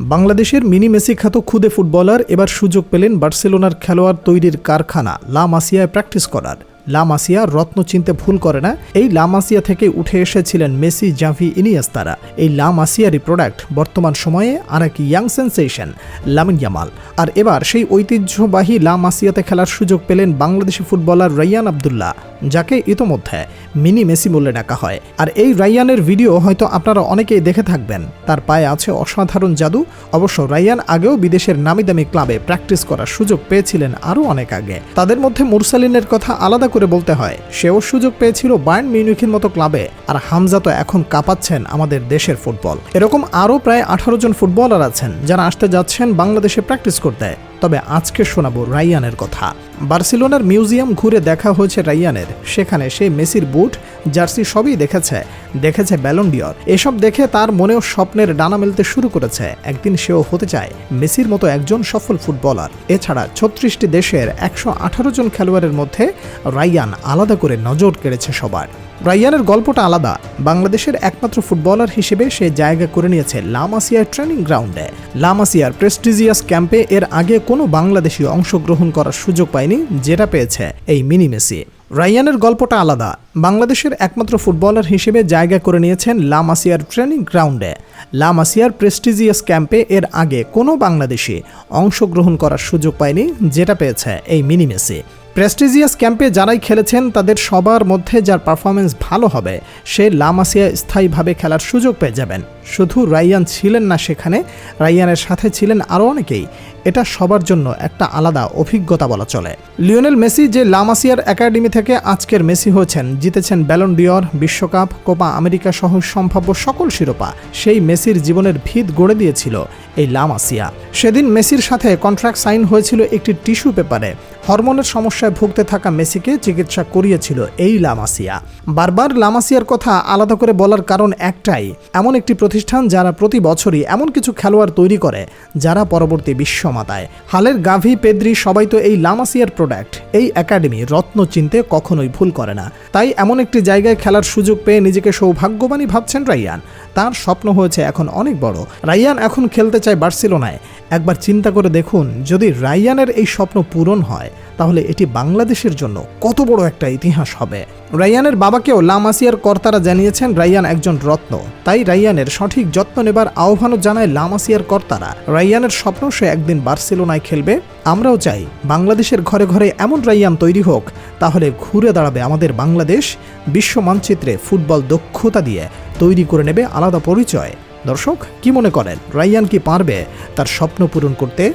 বাংলাদেশের mini Messi খ্যাত খুদে ফুটবলার এবার সুযোগ পেলেন বার্সেলোনার খেলোয়াড় তৈরির কারখানা, লা মাসিয়ায় প্র্যাকটিস করার। লা মাসিয়া রত্ন চিনতে ভুল করে না, এই লা মাসিয়া থেকে উঠে এসেছিলেন মেসি, জাভি, ইনিয়াস্তারা। এই লা মাসিয়ারই প্রোডাক্ট বর্তমান সময়ে আর এক ইয়াং সেন্সেশন লামিন জামাল আর এবার সেই ঐতিহ্যবাহী লা মাসিয়াতে খেলার সুযোগ পেলেন বাংলাদেশি ফুটবলার রাইয়ান আবদুল্লাহ, যাকে ইতোমধ্যে মিনি মেসি বলে ডাকা হয়। আর এই রাইয়ানের ভিডিও হয়তো আপনারা অনেকেই দেখে থাকবেন। তার পায়ে আছে অসাধারণ জাদু। অবশ্য রাইয়ান আগেও বিদেশের নামি দামি ক্লাবে প্র্যাকটিস করার সুযোগ পেয়েছিলেন আরও অনেক আগে। তাদের মধ্যে মুরসালিনের কথা আলাদা করে বলতে হয়। সেও সুযোগ পেয়েছিল বায়ার্ন মিউনিখের মতো ক্লাবে। আর হামজা তো এখন কাঁপাচ্ছেন আমাদের দেশের ফুটবল। এরকম আরও প্রায় আঠারো জন ফুটবলার আছেন, যারা আসতে যাচ্ছেন বাংলাদেশে প্র্যাকটিস করতে। তবে আজকে শোনাবো রাইয়ানের কথা। বার্সেলোনার মিউজিয়াম ঘুরে দেখা হয়েছে রাইয়ানের। সেখানে সে মেসির বুট, জার্সি সবই দেখেছে দেখেছে ব্যালন্ডিয়র এসব দেখে তার মনেও স্বপ্নের ডানা মেলতে শুরু করেছে। একদিন সেও হতে চায় মেসির মতো একজন সফল ফুটবলার। এছাড়া ছত্রিশটি দেশের একশো আঠারো জন খেলোয়াড়ের মধ্যে রাইয়ান আলাদা করে নজর কেড়েছে সবার। রাইয়ানের গল্পটা আলাদা। বাংলাদেশের একমাত্র ফুটবলার হিসেবে সে জায়গা করে নিয়েছে লামাসিয়ার ট্রেনিং গ্রাউন্ডে। লামাসিয়ার প্রেস্টিজিয়াস ক্যাম্পে এর আগে কোনো বাংলাদেশি অংশগ্রহণ করার সুযোগ পায়নি যেটা পেয়েছে এই মিনি মেসি। রাইয়ানের গল্পটা আলাদা। বাংলাদেশের একমাত্র ফুটবলার হিসেবে জায়গা করে নিয়েছেন লামাসিয়ার ট্রেনিং গ্রাউন্ডে। লামাসিয়ার প্রেস্টিজিয়াস ক্যাম্পে এর আগে কোনো বাংলাদেশি অংশগ্রহণ করার সুযোগ পায়নি যেটা পেয়েছে এই মিনি মেসি। প্রেস্টিজিয়াস ক্যাম্পে যারাই খেলেছেন তাদের সবার মধ্যে যার পারফরমেন্স ভালো হবে, সে লামাসিয়া স্থায়ীভাবে খেলার সুযোগ পেয়ে যাবেন। শুধু রাইয়ান ছিলেন না সেখানে, রাইয়ানের সাথে ছিলেন আরও অনেকেই। এটা সবার জন্য একটা আলাদা অভিজ্ঞতা বলা চলে। লিওনেল মেসি যে লামাসিয়ার একাডেমি থেকে আজকের মেসি হয়েছেন, জিতেছেন ব্যালন ডিওর বিশ্বকাপ, কোপা আমেরিকা সহ সম্ভাব্য সকল শিরোপা, সেই মেসির জীবনের ভিত গড়ে দিয়েছিল এই লামাসিয়া। সেদিন মেসির সাথে কন্ট্রাক্ট সাইন হয়েছিল একটি টিস্যু পেপারে। হরমোনের সমস্যায় ভুগতে থাকা মেসিকে চিকিৎসা করিয়েছিল এই লামাসিয়া। বারবার লামাসিয়ার কথা আলাদা করে বলার কারণ একটাই, এমন একটি প্রতিষ্ঠান যারা প্রতি বছরই এমন কিছু খেলোয়াড় তৈরি করে, যারা পরবর্তী বিশ্বমাতায় হালের গাভি পেদ্রি সবাই তো এই লামাসিয়ার প্রোডাক্ট এই একাডেমি রত্ন চিনতে কখনোই ভুল করে না। তাই এমন একটি জায়গায় খেলার সুযোগ পেয়ে নিজেকে সৌভাগ্যবানই ভাবছেন রাইয়ান। তার স্বপ্ন হয়েছে এখন অনেক বড়। রাইয়ান এখন খেলতে চায় বার্সেলোনায়। একবার চিন্তা করে দেখুন, যদি রাইয়ানের এই স্বপ্ন পূরণ হয় তাহলে এটি বাংলাদেশের জন্য কত বড় একটা ইতিহাস হবে? রাইয়ানের বাবাকেও লামাসিয়ার কর্তারা জানিয়েছেন রাইয়ান একজন রত্ন। তাই রাইয়ানের সঠিক যত্ন নেবার আহ্বানও জানায় লামাসিয়ার কর্তারা। রাইয়ানের স্বপ্ন সে একদিন বার্সেলোনায় খেলবে। আমরাও চাই বাংলাদেশের ঘরে ঘরে এমন রাইয়ান তৈরি হোক, তাহলে ঘুরে দাঁড়াবে আমাদের বাংলাদেশ, বিশ্ব মানচিত্রে ফুটবল দক্ষতা দিয়ে তৈরি করে নেবে আলাদা পরিচয়। দর্শক, কি মনে করেন? রাইয়ান কি পারবে তার স্বপ্ন পূরণ করতে?